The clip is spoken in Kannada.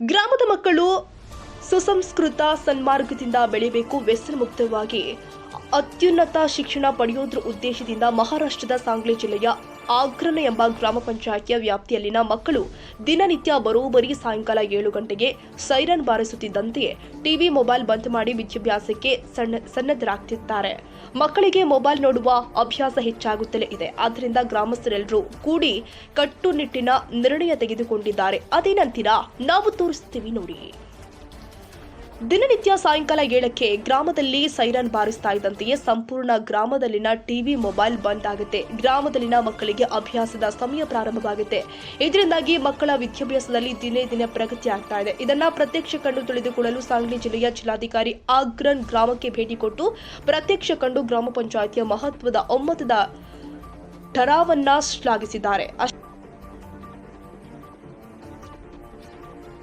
ಗ್ರಾಮದ ಮಕ್ಕಳು ಸುಸಂಸ್ಕೃತ ಸನ್ಮಾರ್ಗದಿಂದ ಬೆಳಿಬೇಕು ವ್ಯಸನ ಮುಕ್ತವಾಗಿ ಅತ್ಯುನ್ನತ ಶಿಕ್ಷಣ ಪಡೆಯೋದ್ರ ಉದ್ದೇಶದಿಂದ ಮಹಾರಾಷ್ಟ್ರದ ಸಾಂಗ್ಲಿ ಜಿಲ್ಲೆಯ ಆಗ್ರನ ಎಂಬ ಗ್ರಾಮ ಪಂಚಾಯಿತಿಯ ವ್ಯಾಪ್ತಿಯಲ್ಲಿನ ಮಕ್ಕಳು ದಿನನಿತ್ಯ ಬರೋಬರಿ ಸಾಯಂಕಾಲ ಏಳು ಗಂಟೆಗೆ ಸೈರನ್ ಬಾರಿಸುತ್ತಿದ್ದಂತೆಯೇ ಟಿವಿ ಮೊಬೈಲ್ ಬಂದ್ ಮಾಡಿ ವಿದ್ಯಾಭ್ಯಾಸಕ್ಕೆ ಸಣ್ಣ ಮಕ್ಕಳಿಗೆ ಮೊಬೈಲ್ ನೋಡುವ ಅಭ್ಯಾಸ ಹೆಚ್ಚಾಗುತ್ತಲೇ ಇದೆ. ಆದ್ದರಿಂದ ಗ್ರಾಮಸ್ಥರೆಲ್ಲರೂ ಕೂಡಿ ಕಟ್ಟುನಿಟ್ಟಿನ ನಿರ್ಣಯ ತೆಗೆದುಕೊಂಡಿದ್ದಾರೆ. ಅದೇನಂತೀರಾ ನಾವು ತೋರಿಸ್ತೀವಿ ನೋಡಿ. ದಿನನಿತ್ಯ ಸಾಯಂಕಾಲ ಏಳಕ್ಕೆ ಗ್ರಾಮದಲ್ಲಿ ಸೈರನ್ ಬಾರಿಸ್ತಾ ಇದ್ದಂತೆಯೇ ಸಂಪೂರ್ಣ ಗ್ರಾಮದಲ್ಲಿನ ಟಿವಿ ಮೊಬೈಲ್ ಬಂದ್ ಆಗುತ್ತೆ. ಗ್ರಾಮದಲ್ಲಿನ ಮಕ್ಕಳಿಗೆ ಅಭ್ಯಾಸದ ಸಮಯ ಪ್ರಾರಂಭವಾಗುತ್ತೆ. ಇದರಿಂದಾಗಿ ಮಕ್ಕಳ ವಿದ್ಯಾಭ್ಯಾಸದಲ್ಲಿ ದಿನೇ ದಿನೇ ಪ್ರಗತಿ ಆಗ್ತಾ ಇದೆ. ಇದನ್ನ ಪ್ರತ್ಯಕ್ಷ ಕಂಡು ತಿಳಿದುಕೊಳ್ಳಲು ಸಾಂಗ್ಲಿ ಜಿಲ್ಲೆಯ ಜಿಲ್ಲಾಧಿಕಾರಿ ಆಗ್ರನ್ ಗ್ರಾಮಕ್ಕೆ ಭೇಟಿ ಕೊಟ್ಟು ಪ್ರತ್ಯಕ್ಷ ಕಂಡು ಗ್ರಾಮ ಪಂಚಾಯತಿಯ ಮಹತ್ವದ ಒಮ್ಮತದ ಠರಾವನ್ನ ಶ್ಲಾಘಿಸಿದ್ದಾರೆ.